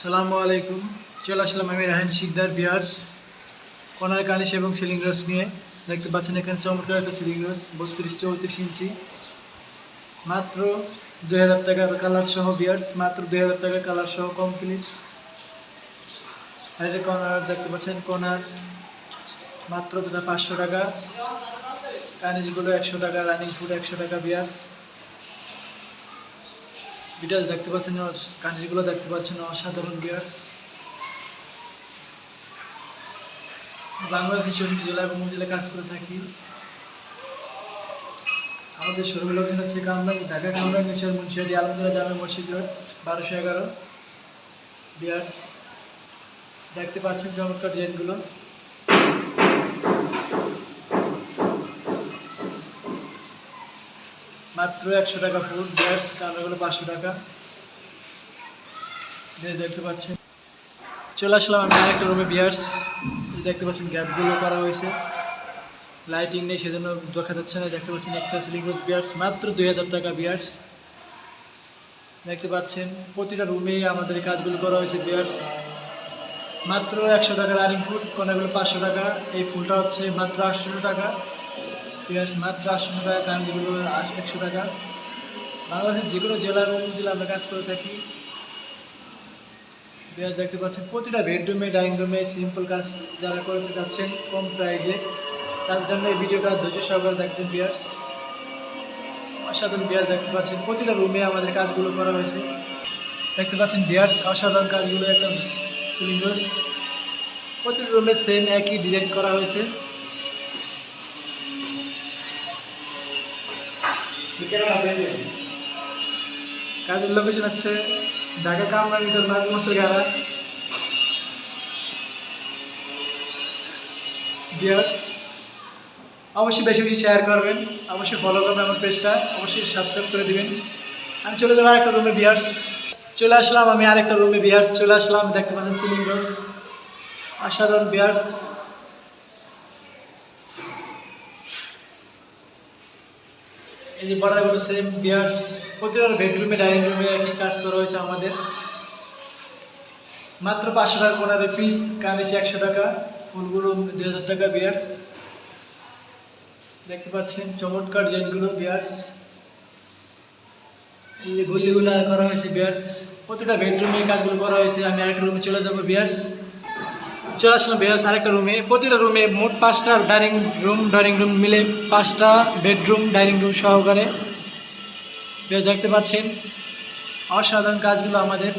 সালামু আলাইকুম। চলে আসলাম আমি রাহান শিকদার বিয়ার্স। কনার কানিস এবং সিলিং রস নিয়ে। দেখতে পাচ্ছেন এখানে চমৎকার একটা সিলিং রস, বত্রিশ চৌত্রিশ ইঞ্চি। মাত্র দুই হাজার টাকার কালার সহ বিয়ার্স, মাত্র দুই হাজার টাকা কালার সহ কমপ্লিট। এটা কর্নার দেখতে পাচ্ছেন কর্নার মাত্র পাঁচশো টাকা। কানিজগুলো একশো টাকা, রানিং ফুড একশো টাকা বিয়ার্স। ডিটেলস দেখতে পাচ্ছেন কান্ট্রিগুলো দেখতে পাচ্ছেন অসাধারণ বিয়ার্স বাংলাদেশের চৌষট্টি জেলা এবং জেলায় কাজ করে থাকি। আমাদের শোরুম লোকেশন হচ্ছে কামরাঙ্গি ঢাকা কামরাঙ্গি নিশার মুন্সিয়ারি আলমদুল্লাহ জামে মসজিদ রোড, বারোশো এগারো। বিয়ার্স, দেখতে পাচ্ছেন চমৎকার ডিজাইনগুলো। মাত্র একশো টাকা ফুট গ্যাস কালোগুলো পাঁচশো টাকা। দেখতে পাচ্ছেন। চলে আসলাম আমি আরেকটা রুমে বিয়ার্স দেখতে পাচ্ছেন গ্যাপগুলো করা হয়েছে। লাইটিং নেই, সেজন্য দেখা যাচ্ছে না। দেখতে পাচ্ছেন, একটা সিলিং রুম বিয়ার্স মাত্র দুই হাজার টাকা বিয়ার্স দেখতে পাচ্ছেন, প্রতিটা রুমেই আমাদের কাজগুলো করা হয়েছে বিয়ার্স মাত্র একশো টাকা রানিং ফুট কোনাগুলো পাঁচশো টাকা। এই ফুলটা হচ্ছে মাত্র আটশো টাকা। পেঁয়াজ মাত্র আটশো টাকা কারণ যেগুলো একশো টাকা। বাংলাদেশের যে কোনো জেলা এবং জেলা আমরা কাজ করে থাকি। পেঁয়াজ দেখতে পাচ্ছেন, প্রতিটা বেডরুমে ডাইনিং রুমে সিম্পল কাজ যারা করতে যাচ্ছেন, কম প্রাইজে তার জন্য এই ভিডিওটা ধৈর্য সহকারে দেখবেন পেঁয়াজ অসাধারণ পেঁয়াজ দেখতে পাচ্ছেন, প্রতিটা রুমে আমাদের কাজগুলো করা হয়েছে। দেখতে পাচ্ছেন বিয়ার্স অসাধারণ কাজগুলো একটা সিলিন্ডার্স প্রতিটা রুমে সেম একই ডিজাইন করা হয়েছে। কাজের লোকেশন আছে ঢাকা কামরা নিজের নাগ মাসের গাড়া। বিয়ার্স অবশ্যই বেশি বেশি শেয়ার করবেন, অবশ্যই ফলো করবেন আমার পেজটা অবশ্যই সাবস্ক্রাইব করে দিবেন। আমি চলে যাব আরেকটা রুমে বিয়ার্স চলে আসলাম আমি আরেকটা রুমে বিয়ার্স চলে আসলাম, দেখতে পাচ্ছেন সিলিং রোজ। অসাধারণ বিয়ার্স এই যে বড়াগুলো সেম বিয়ার্স প্রতিটা বেডরুমে ডাইনিং রুমে একই কাজ করা হয়েছে আমাদের। মাত্র পাঁচশো টাকা কোনারে ফিস কামিজ একশো টাকা, ফুলগুলো দুই হাজার টাকা বিয়ার্স দেখতে পাচ্ছেন চমৎকার ডিজাইনগুলো বিয়ার্স এই যে গুলিগুলো করা হয়েছে বিয়ার্স প্রতিটা বেডরুমে কাজগুলো করা হয়েছে, আমি আরেকটা রুমে চলে যাব বিয়ার্স চলে আসলাম বিয়ার্স আরেকটা রুমে প্রতিটা রুমে মোট পাঁচটা ডাইনিং রুম ডাইনিং রুম মিলে পাঁচটা বেডরুম ডাইনিং রুম সহকারে। দেখতে পাচ্ছেন। অসাধারণ কাজগুলো আমাদের।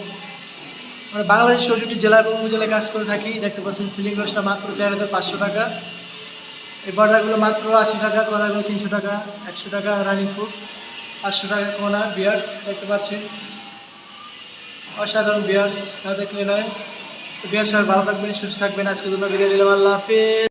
আমরা বাংলাদেশ চৌষট্টি জেলা এবং উপজেলায় কাজ করে থাকি। দেখতে পাচ্ছেন সিলিং রসটা মাত্র চার হাজার পাঁচশো টাকা। এই বর্ডারগুলো মাত্র আশি টাকা কলাগুলো তিনশো টাকা, একশো টাকা রানিং ফুড পাঁচশো টাকা কোনা বিয়ার্স দেখতে পাচ্ছেন। অসাধারণ বিয়ার্স না দেখলে নয়। বিয়ার্স সবাই ভালো থাকবেন সুস্থ থাকবেন। আজকে জন্য বিদায় নিলাম। আল্লাহ হাফেজ।